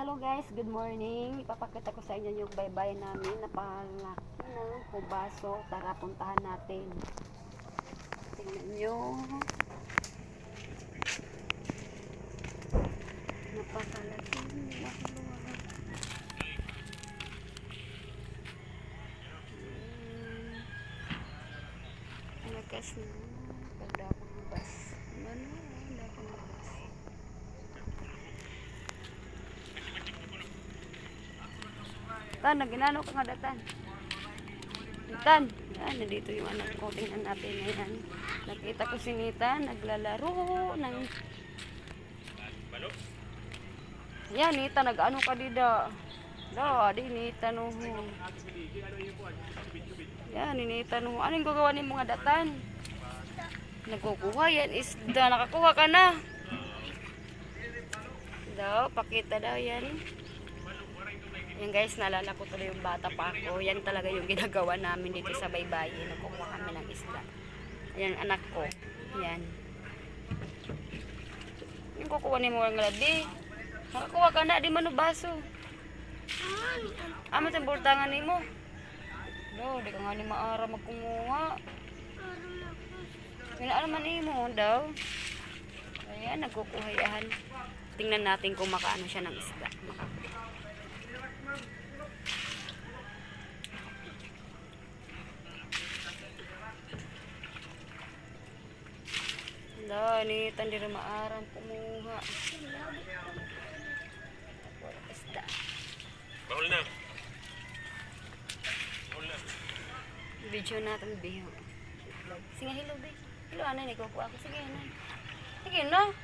Hello guys, good morning. Ipapakita ko sa inyo yung baybay namin. Napalaki ng kubaso. Tara, puntahan natin. Tingnan nyo. Napakalaki. Mahaluwa. Hmm. Lakas na. Ganda akong bus. Ano? Ganda akong bus. Tan, naginano ka nga datan. Tan, yan, nandito yung anak ko. Tingnan natin ngayon. Nakita ko si Nita, naglalaro ng... Yan, Nita, nag-ano ka dida. Da, di Nita no. Yan, ni Nita no. Anong gagawa ni mga datan? Nagkukuha yan, isda. Nakakuha ka na. Daw, pakita daw yan. Yan guys, naalala ko tuloy yung bata pa ako. Yan talaga yung ginagawa namin dito sa baybayin. Nagkukuha kami ng isda. Yan, anak ko. Yan. Yung kukuha ni mo ang labi. Nakakuha ka na, di man no baso. Amo sa burtangan ni mo. Do, di ka nga ni maara magkumuha. Pinaan man ni mo daw. Ayan, nagkukuha yan. Tingnan natin kung makaano siya ng isda. Maka Hala, ni tandira maarang kumuha. Wala isda. Bahol na. Bahol na. Video natin, biho. Sige, hello, be. Hello, anay, nagkukuha ako. Sige, anay. Sige, no?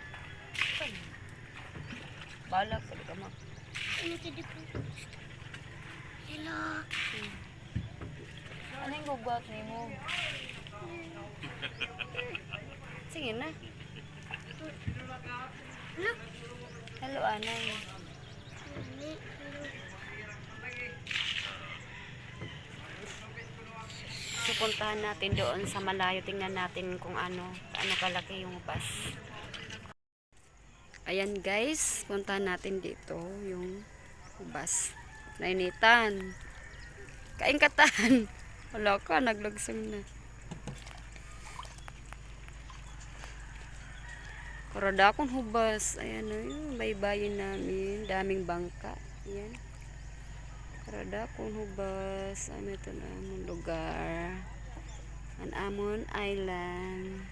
Balak, sabi ka. Hello. Ano yung gugwak ni mo? Sige na. Hello. Hello, anay. Supuntahan natin doon sa malayo. Tingnan natin kung ano, ano kalaki yung bus. Ayan guys, puntahan natin dito yung bus. Nainitan. Kain katan. Wala ka, naglagsang na. Karada akong hubas. Ayan o, yung baybayin namin. Daming bangka. Ayan. Karada akong hubas. Ano ito na among lugar. An Amon Island.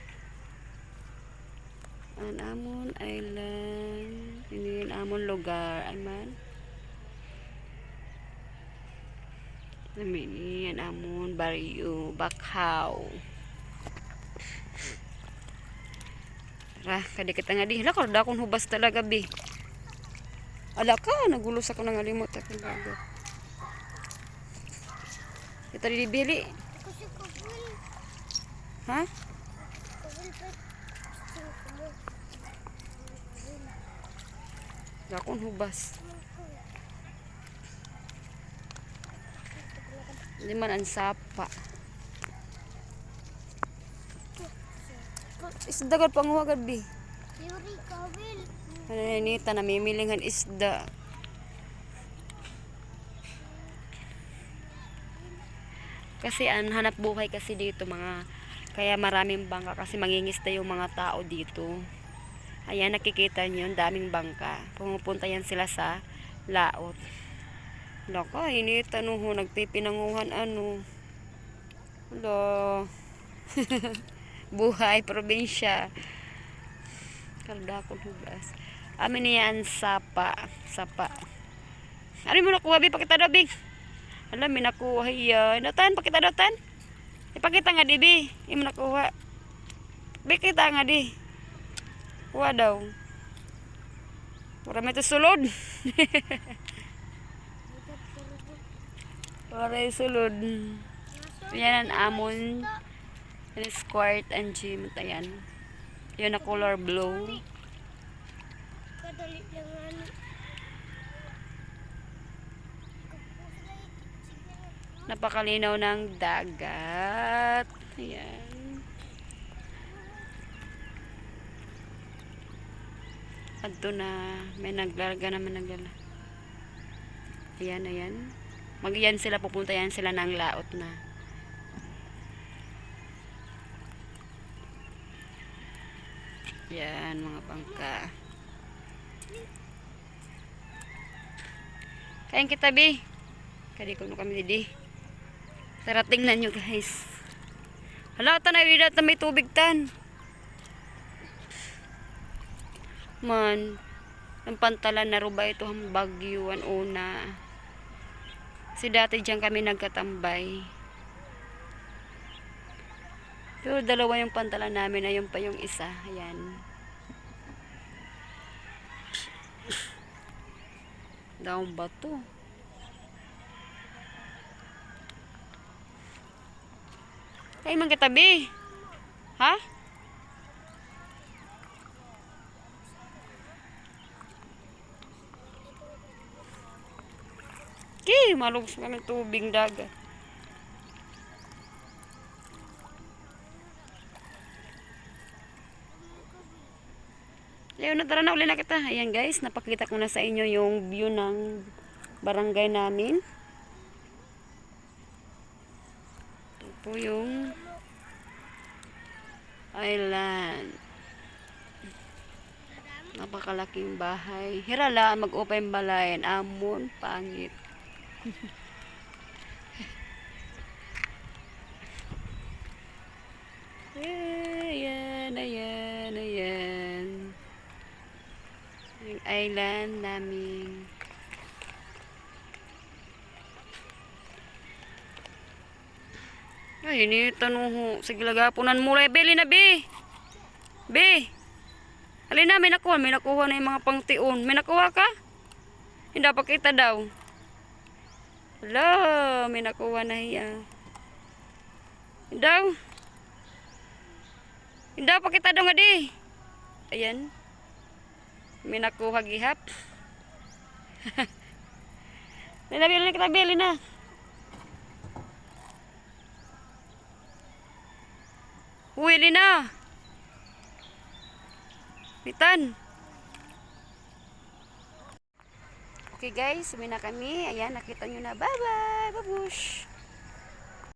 An Amon Island. Ini ang amon lugar. Ay man. Ini ang amon baryo. Bakhaw. Ra, kada kita nga di. Hala, karada akong hubas talaga, bi. Ala ka, nagulos ako ng alimot akong bago. Ito di bili. Ha? Akong hubas. Hindi man ang sapa. Isda gad panguha gad bi. Yuri, kabul. Ano na nita namimilingan isda. Kasi ang hanap buhay kasi dito mga kaya maraming bangka kasi mangingisda yung mga tao dito. Ayan nakikita niyo, ang daming bangka. Pumupunta yan sila sa laot. Laka, init ano ho, nagpipinanguhan ano. Hello. buhay, probinsya. Kalda ko hugas. Amin niya ang sapa. Sapa. Ano mo nakuha, Bi? Pakita daw, Bing. Alam, may nakuha yan. Datan, pakita datan. Ipakita nga, di, Bi. Yung nakuha. Bi, kita nga, di. Kuha daw. Marami ito sulod. Para sulod. Yan ang amon. Ang squirt and gym. Ayan. Yan na color blue. Kadali lang ano. Napakalinaw ng dagat. Ayan. Adto na. May naglarga naman naglala. Ayan, ayan. Mag-yan sila, pupunta yan sila ng laot na. Yan, mga bangka. Kain kita, Bi. Kadi ko no kami didi. Tara, tingnan nyo, guys. Hala, tanay, na may tubig tan. Man, ang pantalan na ruba ito ang bagyuan una. Si dati diyan kami nagkatambay. Pero dalawa yung pantalan namin, ayun pa yung isa. Ayan. Daong bato. Ay, man katabi. Ha? Ki, malubos kami tubig dagat. Leon, tara na uli na kita. Ayan guys, napakita ko na sa inyo yung view ng barangay namin. Ito po yung island. Napakalaking bahay. Hirala, mag-open balayan. Amon, pangit. Ayan, ayan, ayan. Yung island namin. Ay, ini tanong ho. Sige, lagapunan mo. Beli na, be. Be. Alin may nakuha. May nakuha na yung mga pangtiun. May nakuha ka? Hindi pa kita daw. Hala, may nakuha na hiya. Daw. Hindi pa kita daw nga di. Ayan. May nakuha gihap. Lina, bili na kita, bili na. Uy, Lina. Bitan. Okay guys, sumi na kami. Ayan, nakita nyo na. Bye-bye. Babush.